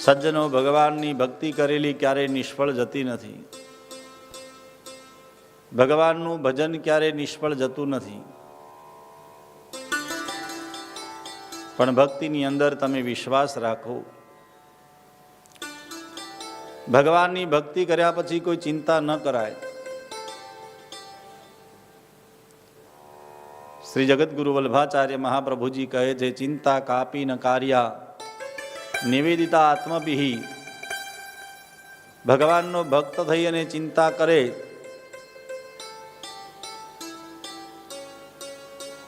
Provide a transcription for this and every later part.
સજ્જનો ભગવાનની ભક્તિ કરેલી ક્યારેય નિષ્ફળ જતી નથી. ભગવાનનું ભજન ક્યારેય નિષ્ફળ જતું નથી. પણ ભક્તિની અંદર તમે વિશ્વાસ રાખો. ભગવાનની ભક્તિ કર્યા પછી કોઈ ચિંતા ન કરાય. શ્રી જગતગુરુ વલ્ભાચાર્ય મહાપ્રભુજી કહે છે, ચિંતા કાપી ન કાર્યા નિવેદિતા આત્મભિહી. ભગવાનનો ભક્ત થઈ અને ચિંતા કરે,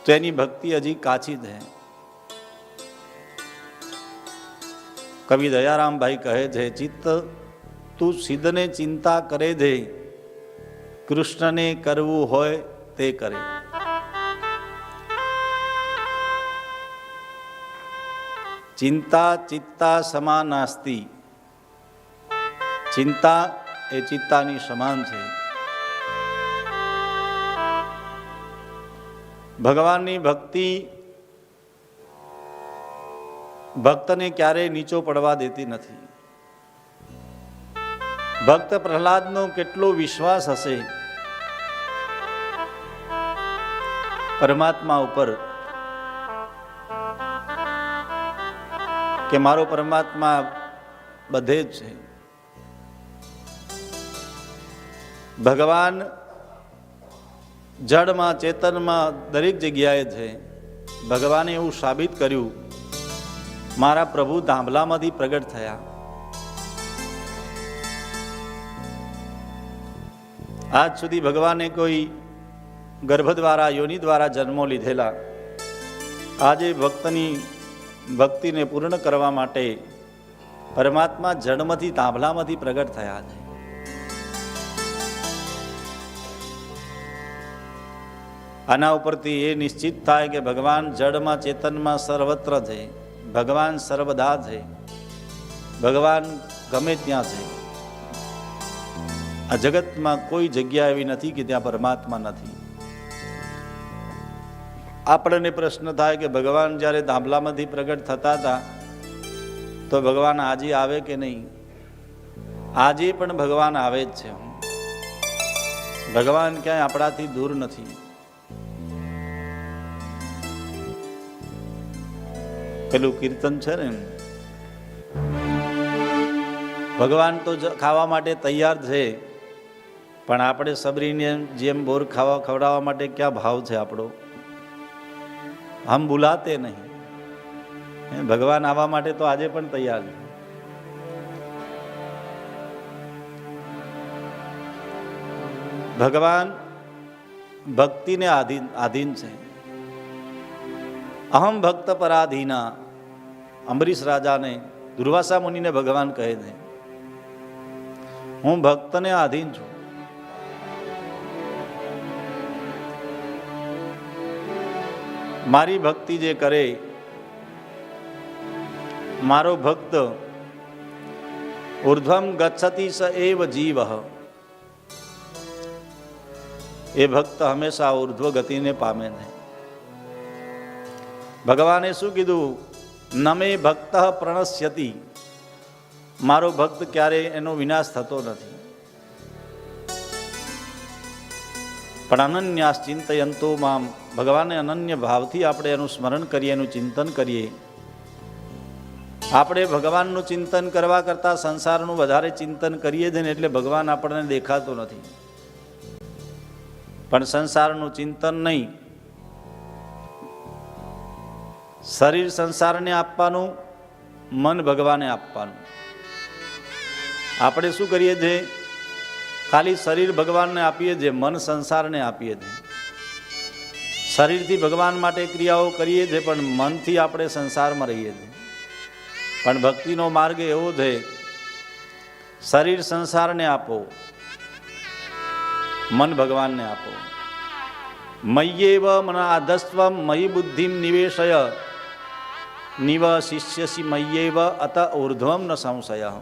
તો એની ભક્તિ હજી કાચી છે કવિ દયારામભાઈ કહે છે, ચિત્ત તું સિદ્ધને ચિંતા કરે દે કૃષ્ણને કરવું હોય તે કરે. ચિંતા ચિત્તા સમા નાસ્તી ચિંતા એ ચિત્તાની સમાન છે. ભગવાનની ભક્તિ ભક્તને ક્યારેય નીચો પડવા દેતી નથી. ભક્ત પ્રહલાદનો કેટલો વિશ્વાસ હશે? પરમાત્મા ઉપર કે મારો પરમાત્મા બધે જ છે. ભગવાન જળમાં, ચેતનમાં દરેક જગ્યાએ છે. ભગવાને એવું સાબિત કર્યું. મારા પ્રભુ ધાંભલામાંથી પ્રગટ થયા. આજ સુધી ભગવાને કોઈ ગર્ભ દ્વારા યોનિ દ્વારા જન્મો લીધેલા. આજે ભક્તની ભક્તિને પૂર્ણ કરવા માટે પરમાત્મા જન્મથી તાંભલામાંથી પ્રગટ થયા છે. આના ઉપરથી એ નિશ્ચિત થાય કે ભગવાન જળમાં, ચેતનમાં સર્વત્ર છે. ભગવાન સર્વદા છે. ભગવાન ગમે ત્યાં છે. આ જગતમાં કોઈ જગ્યા એવી નથી કે ત્યાં પરમાત્મા નથી. આપણને પ્રશ્ન થાય કે ભગવાન જ્યારે ધાંભલામાંથી પ્રગટ થતા હતા, તો ભગવાન આજે આવે કે નહીં? આજે પણ ભગવાન આવે જ છે. ભગવાન ક્યાંય આપણાથી દૂર નથી. પેલું કીર્તન છે ને ભગવાન તો ખાવા માટે તૈયાર છે, પણ આપણે સબરીને જેમ બોર ખાવા ખવડાવવા માટે ક્યાં ભાવ છે આપણો? હમ બુલાતે નહીં. ભગવાન આવવા માટે તો આજે પણ તૈયાર છે. ભગવાન ભક્તિને આધીન આધીન છે. અહમ ભક્ત પરાધીના અમરીશ રાજાને દુર્વાસા મુનિને ભગવાન કહે છે, હું ભક્તને આધીન છું. મારી ભક્તિ જે કરે, મારો ભક્ત ઉર્ધ્વમ ગચ્છતી સ એવ જીવ. એ ભક્ત હંમેશા ઉર્ધ્વ ગતિને પામે છે ભગવાને શું કીધું? નમે ભક્ત પ્રણસ્યતી. મારો ભક્ત ક્યારેય એનો વિનાશ થતો નથી. પણ અનન્યાસ ચિંતયંતો માં ભગવાનને અનન્ય ભાવથી આપણે એનું સ્મરણ કરીએ, એનું ચિંતન કરીએ. આપણે ભગવાનનું ચિંતન કરવા કરતાં સંસારનું વધારે ચિંતન કરીએ છીએ એટલે ભગવાન આપણને દેખાતો નથી. પણ સંસારનું ચિંતન નહીં. શરીર સંસારને આપવાનું, મન ભગવાને આપવાનું. આપણે શું કરીએ છીએ? ખાલી શરીર ભગવાનને આપીએ છીએ મન સંસારને આપીએ છીએ. શરીરથી ભગવાન માટે ક્રિયાઓ કરીએ છીએ, પણ મનથી આપણે સંસારમાં રહીએ છીએ. પણ ભક્તિનો માર્ગ એવો છે, શરીર સંસારને આપો, મન ભગવાનને આપો. મય્યેવ મન આધસ્વ મયી બુદ્ધિમ નિવેશય, નિવ શિષ્યસી મય્યેવ અત ઉર્ધ્વમ ન સંશય.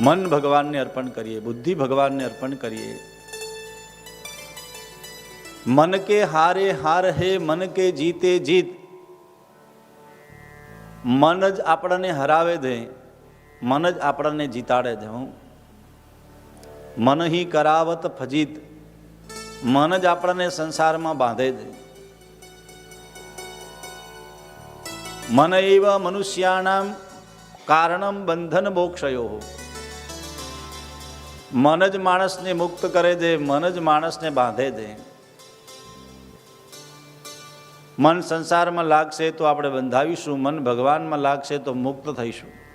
મન ભગવાનને અર્પણ કરીએ, બુદ્ધિ ભગવાનને અર્પણ કરીએ. મન કે હારે હાર હે, મન કે જીતે જીત. મન જ આપણને હરાવે દે, મન જ આપણને જીતાડે દે હું. મન હિ કરાવત ફજીત, મન જ આપણને સંસારમાં બાંધે દે. મન એવ મનુષ્યાણામ કારણમ બંધન મોક્ષયો. મન જ માણસને મુક્ત કરે દે, મન જ માણસને બાંધે દે. મન સંસારમાં લાગશે તો આપણે બંધાવીશું, મન ભગવાનમાં લાગશે તો મુક્ત થઈશું.